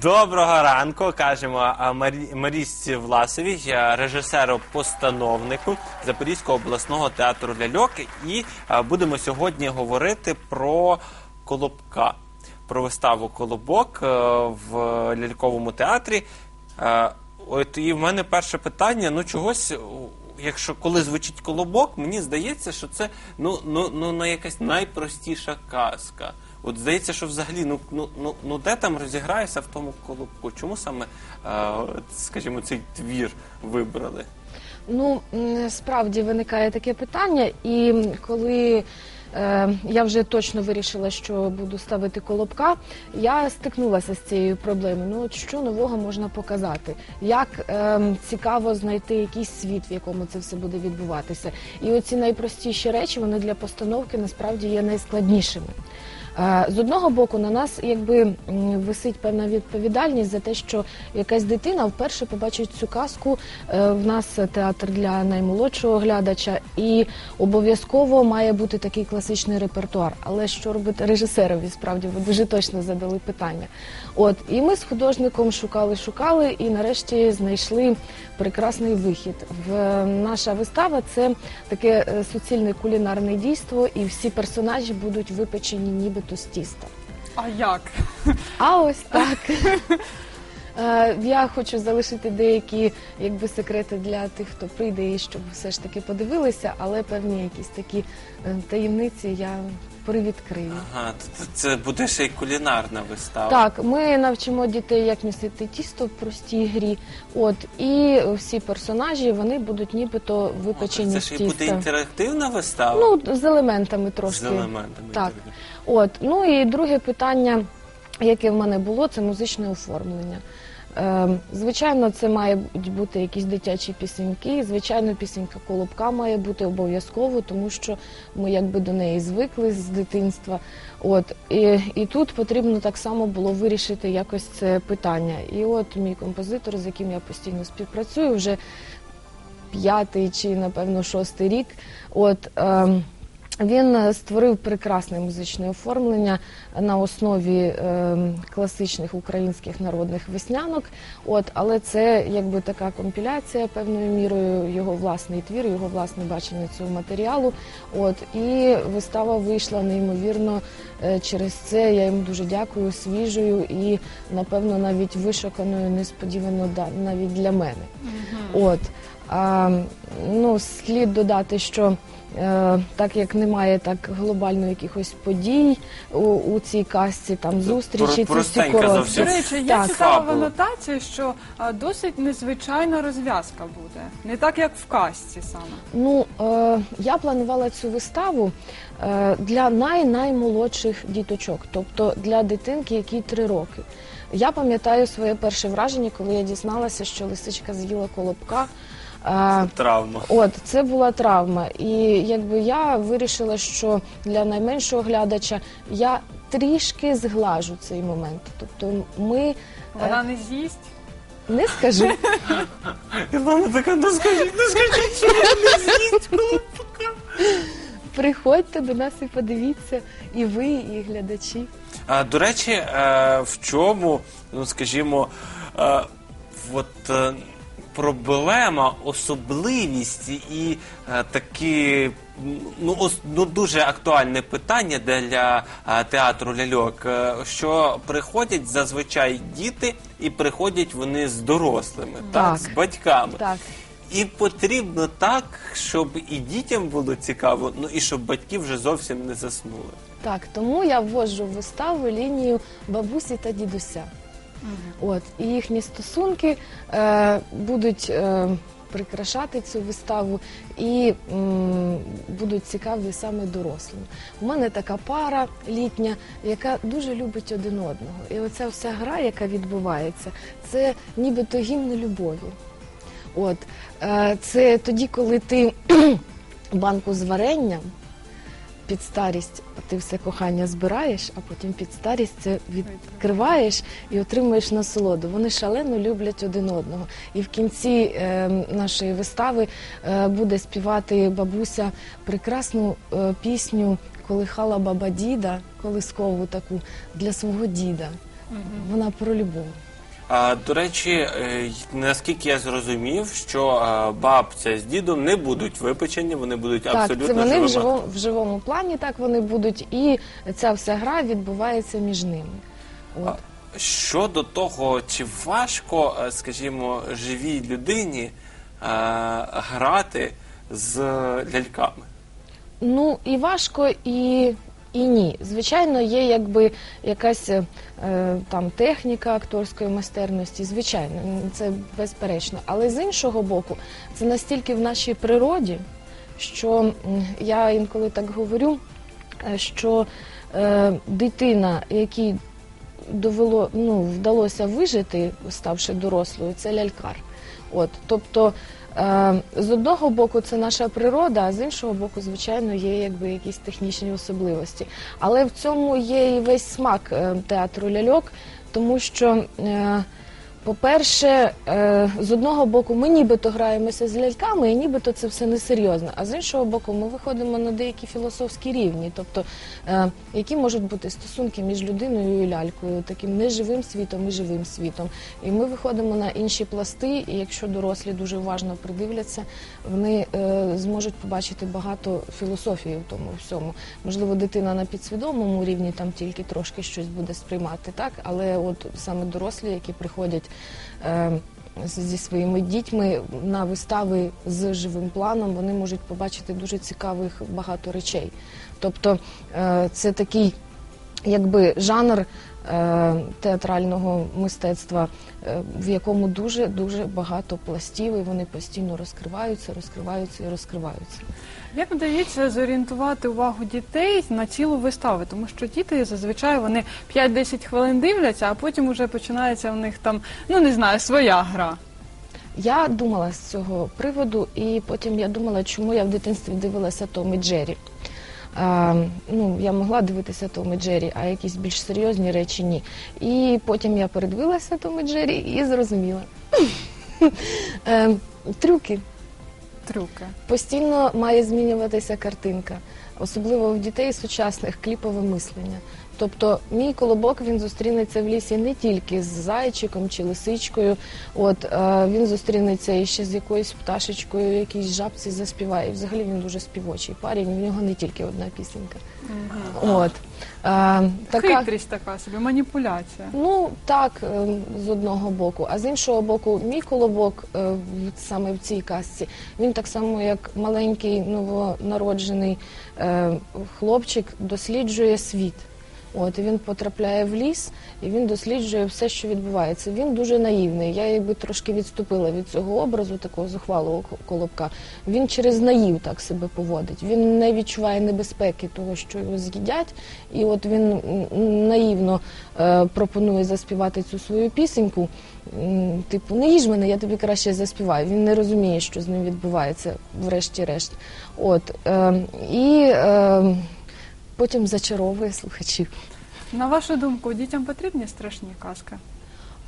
Доброго ранку, кажемо а, Марі- Власовій, режисеру-постановнику Запорізького обласного театру ляльок. І будемо сьогодні говорити про Колобка, про виставу Колобок в ляльковому театрі. От і в мене перше питання: ну чогось. Якщо коли звучить колобок, мені здається, що це ну, ну, ну, ну якась найпростіша казка. От здається, що взагалі, ну, ну, ну, ну де там розіграєшся в тому колобку? Чому саме, е, скажімо, цей твір вибрали? Ну справді виникає таке питання, і коли е, я вже точно вирішила, що буду ставити колобка, я стикнулася з цією проблемою. Ну от що нового можна показати? Як е, цікаво знайти якийсь світ, в якому це все буде відбуватися? І оці найпростіші речі вони для постановки насправді є найскладнішими. Е, З одного боку, на нас якби висить певна відповідальність за те, що якась дитина вперше побачить цю казку. Е, В нас театр для наймолодшого глядача, і обов'язково має бути такий класичний репертуар. Але що робити режисерові? Справді ви дуже точно задали питання. От і ми з художником шукали, шукали, і нарешті знайшли прекрасний вихід. В наша вистава це таке е, суцільне кулінарне дійство, і всі персонажі будуть випечені нібито з тіста. А як? А ось так. Е, Я хочу залишити деякі якби секрети для тих, хто прийде і щоб все ж таки подивилися, але певні якісь такі е, таємниці я привідкрию. Ага, т- це буде ще й кулінарна вистава. Так, ми навчимо дітей, як місити тісто в простій грі. От і всі персонажі вони будуть нібито О, випечені це з ж і буде тіста. інтерактивна вистава Ну з елементами трошки. з елементами. Так. інтерактивної. От ну і друге питання, яке в мене було, це музичне оформлення. Е, звичайно, це мають бути якісь дитячі пісеньки. Звичайно, пісенька колобка має бути обов'язково, тому що ми якби до неї звикли з дитинства. От і, і тут потрібно так само було вирішити якось це питання. І от мій композитор, з яким я постійно співпрацюю, вже п'ятий чи напевно шостий рік. От ем, він е, створив прекрасне музичне оформлення на основі ем, класичних українських народних веснянок. От, але це якби така компіляція певною мірою, його власний твір, його власне бачення цього матеріалу. От і вистава вийшла неймовірно е, через це. Я йому дуже дякую, свіжою і напевно навіть вишуканою, несподівано да, навіть для мене. От а, ну, слід додати, що е, так як немає так глобально якихось подій у, у цій казці, там зустрічі, про- ці всі короткі. До речі, я Так. читала в анотації, що а, досить незвичайна розв'язка буде. Не так, як в казці саме. Ну, е, я планувала цю виставу е, для най-наймолодших діточок, тобто для дитинки, якій три роки. Я пам'ятаю своє перше враження, коли я дізналася, що лисичка з'їла колобка. Е, Травма. От це була травма, і якби я вирішила, що для найменшого глядача я трішки зглажу цей момент. Тобто, ми Вона не з'їсть. не скажу. Ілона така, ну скажіть, ну скажіть, що я не з'їсть колобка. Приходьте до нас і подивіться, і ви, і глядачі. А, до речі, е, в чому, ну скажімо, е, от, е, проблема, особливість і е, такі. Ну, ос- ну, дуже актуальне питання для е, театру ляльок, е, що приходять зазвичай діти, і приходять вони з дорослими, так, Так. з батьками. Так. І потрібно так, щоб і дітям було цікаво, ну і щоб батьки вже зовсім не заснули. Так, тому я вводжу в виставу лінію бабусі та дідуся. От і їхні стосунки е, будуть е, прикрашати цю виставу і м, будуть цікаві саме дорослим. У мене така пара літня, яка дуже любить один одного. І оця вся гра, яка відбувається, це нібито гімн любові. От е, це тоді, коли ти банку з варенням під старість ти все кохання збираєш, а потім під старість це відкриваєш і отримуєш насолоду. Вони шалено люблять один одного. І в кінці е, нашої вистави е, буде співати бабуся прекрасну е, пісню Колихала баба діда, колискову таку для свого діда. Вона про любов. А, до речі, е, наскільки я зрозумів, що е, бабця з дідом не будуть випечені, вони будуть Так, абсолютно це вони живими. в живому, в живому плані, так вони будуть, і ця вся гра відбувається між ними. От. Щодо того, чи важко, е, скажімо, живій людині е, грати з ляльками? Ну і важко, і, і ні. Звичайно, є якби якась е, там техніка акторської майстерності, звичайно, це безперечно. Але з іншого боку, це настільки в нашій природі, що я інколи так говорю, е, що е, дитина, якій довело, ну, вдалося вижити, ставши дорослою, це лялькар. От, тобто, з одного боку, це наша природа, а з іншого боку, звичайно, є якби якісь технічні особливості. Але в цьому є і весь смак е, театру ляльок, тому що. По-перше, е, з одного боку, ми нібито граємося з ляльками, і нібито це все несерйозно. А з іншого боку, ми виходимо на деякі філософські рівні, тобто е, які можуть бути стосунки між людиною і лялькою, таким неживим світом і живим світом. І ми виходимо на інші пласти, і якщо дорослі дуже уважно придивляться, вони е, зможуть побачити багато філософії в тому всьому. Можливо, дитина на підсвідомому рівні там тільки трошки щось буде сприймати, так але от саме дорослі, які приходять. Е, Зі своїми дітьми на вистави з живим планом вони можуть побачити дуже цікавих багато речей. Тобто е, це такий якби жанр е, театрального мистецтва, е, в якому дуже дуже багато пластів, і вони постійно розкриваються, розкриваються і розкриваються. Як вдається зорієнтувати увагу дітей на цілу виставу? Тому що діти зазвичай вони 5-10 хвилин дивляться, а потім вже починається в них там, ну не знаю, своя гра. Я думала з цього приводу, і потім я думала, чому я в дитинстві дивилася Том і Джері. А, ну, я могла дивитися Том і Джері, а якісь більш серйозні речі ні. І потім я передивилася Том і Джері і зрозуміла. Е, Трюки. Трюки. Постійно має змінюватися картинка, особливо в дітей сучасних кліпове мислення. Тобто мій колобок він зустрінеться в лісі не тільки з зайчиком чи лисичкою. От е, він зустрінеться і ще з якоюсь пташечкою, якійсь жабці заспіває. І взагалі він дуже співочий парень. В нього не тільки одна пісенька. От е, така Хитрість така собі, маніпуляція. Ну так, е, з одного боку. А з іншого боку, мій колобок е, в- саме в цій казці, він так само, як маленький новонароджений е, хлопчик, досліджує світ. От він потрапляє в ліс і він досліджує все, що відбувається. Він дуже наївний. Я якби трошки відступила від цього образу, такого зухвалого колобка. Він через наїв так себе поводить. Він не відчуває небезпеки того, що його з'їдять, і от він наївно е, пропонує заспівати цю свою пісеньку. Типу, не їж мене, я тобі краще заспіваю. Він не розуміє, що з ним відбувається, врешті-решт. От е, і е, потім зачаровує слухачів. На вашу думку, дітям потрібні страшні казки?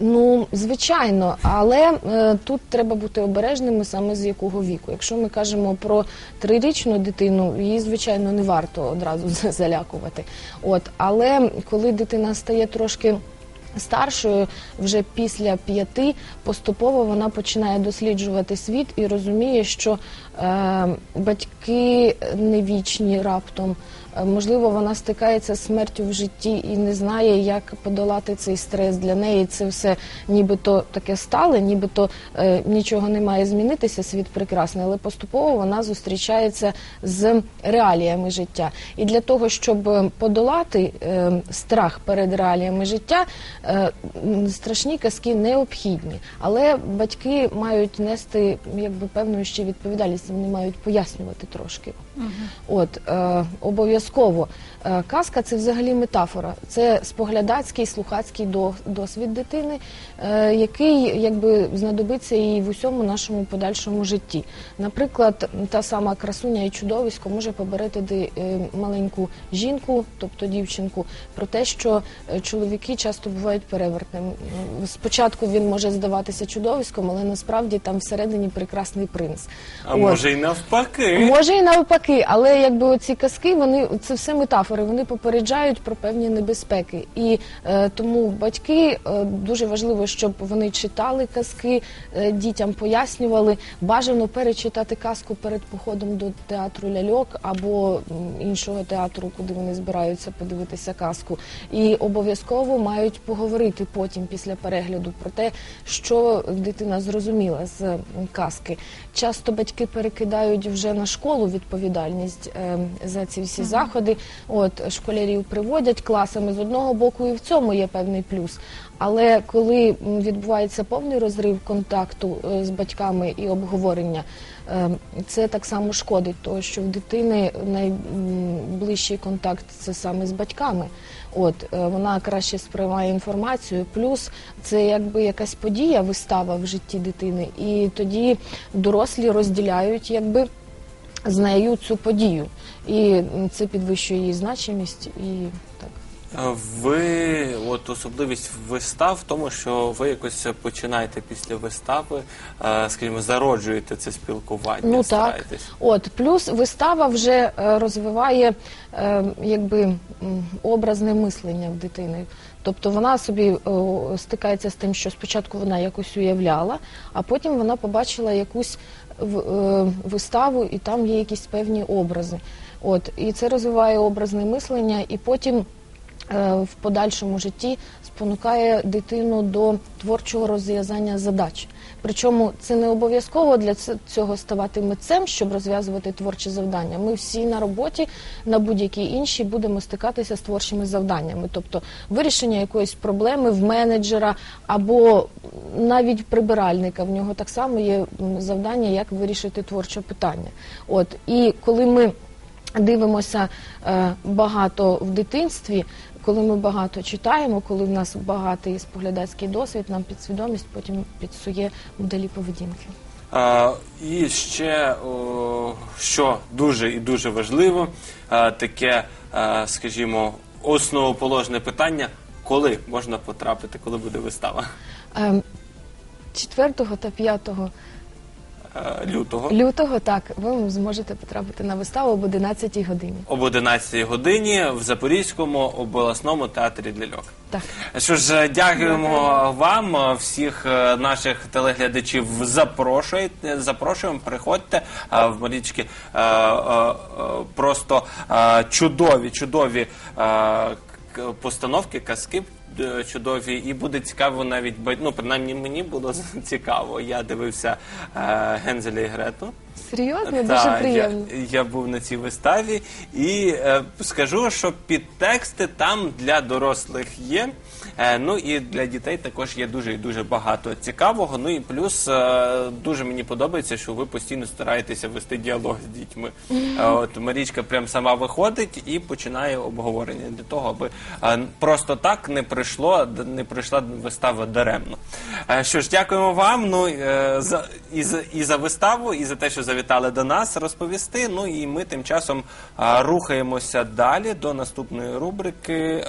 Ну, звичайно, але е, тут треба бути обережними саме з якого віку. Якщо ми кажемо про трирічну дитину, її звичайно не варто одразу залякувати. От, але коли дитина стає трошки старшою, вже після п'яти, поступово вона починає досліджувати світ і розуміє, що е, батьки не вічні раптом. Е, Можливо, вона стикається з смертю в житті і не знає, як подолати цей стрес. Для неї це все нібито таке стале, нібито е, нічого не має змінитися, світ прекрасний, але поступово вона зустрічається з реаліями життя. І для того, щоб е, подолати е, страх перед реаліями життя, страшні казки необхідні. Але батьки мають нести якби певну ще відповідальність, вони мають пояснювати трошки. От е, обов'язково Е, казка це взагалі метафора. Це споглядацький, слухацький досвід дитини, е, який якби знадобиться і в усьому нашому подальшому житті. Наприклад, та сама красуня і чудовисько може попередити е, маленьку жінку, тобто дівчинку, про те, що е, чоловіки часто бувають перевертними. М, Спочатку він може здаватися чудовиськом, але насправді там всередині прекрасний принц. А От. може й навпаки. Може і навпаки, але якби оці казки вони це все метафори. Вони попереджають про певні небезпеки. І е, тому батьки е, дуже важливо, щоб вони читали казки, е, дітям пояснювали. Бажано перечитати казку перед походом до театру ляльок або іншого театру, куди вони збираються подивитися казку. І обов'язково мають поговорити потім після перегляду про те, що дитина зрозуміла з казки. Часто батьки перекидають вже на школу відповідальність е, за ці всі заходи. От школярів приводять класами з одного боку, і в цьому є певний плюс. Але коли відбувається повний розрив контакту е, з батьками і обговорення, е, це так само шкодить, тому що в дитини найближчий контакт це саме з батьками. От е, вона краще сприймає інформацію. Плюс це якби якась подія, вистава в житті дитини, і тоді дорослі розділяють якби з нею цю подію, і це підвищує її значимість і так. Ви от особливість вистав в тому, що ви якось починаєте після вистави, е, скажімо, зароджуєте це спілкування. Ну так. стараєтесь. От плюс вистава вже е, розвиває е, якби м, образне мислення в дитини. Тобто вона собі стикається з тим, що спочатку вона якось уявляла, а потім вона побачила якусь в- е, виставу, і там є якісь певні образи. От і це розвиває образне мислення, і потім в подальшому житті спонукає дитину до творчого розв'язання задач. Причому це не обов'язково для цього ставати митцем, щоб розв'язувати творчі завдання. Ми всі на роботі, на будь-якій іншій будемо стикатися з творчими завданнями, тобто вирішення якоїсь проблеми в менеджера або навіть прибиральника. В нього так само є завдання, як вирішити творче питання. От і коли ми дивимося е, багато в дитинстві, коли ми багато читаємо, коли в нас багатий споглядацький досвід, нам підсвідомість потім підсує моделі поведінки. Е, І ще, о, що дуже і дуже важливо, е, таке, е, скажімо, основоположне питання, коли можна потрапити, коли буде вистава? Е, 4 та 5 Е, Лютого. лютого так ви зможете потрапити на виставу об 11 годині. Об 11 годині в Запорізькому обласному театрі для льок. Так. Що ж, дякуємо вам, е, всіх е, наших телеглядачів. Запрошуйте, запрошуємо, приходьте е, в Марічки. е, е, е, Просто е, чудові, чудові е, постановки, казки. Е, Чудові, і буде цікаво навіть ну, принаймні мені було цікаво. Я дивився е, і Грету. Серйозно, Та, дуже приємно. Я, я був на цій виставі і е, скажу, що підтексти там для дорослих є. Е, ну і для дітей також є дуже і дуже багато цікавого. Ну і плюс е, дуже мені подобається, що ви постійно стараєтеся вести діалог з дітьми. Е, от Марічка прям сама виходить і починає обговорення для того, аби е, просто так не прийшло, не прийшла вистава даремно. Е, що ж, дякуємо вам. Ну е, за і за і за виставу, і за те, що завітали до нас розповісти. Ну і ми тим часом е, рухаємося далі до наступної рубрики.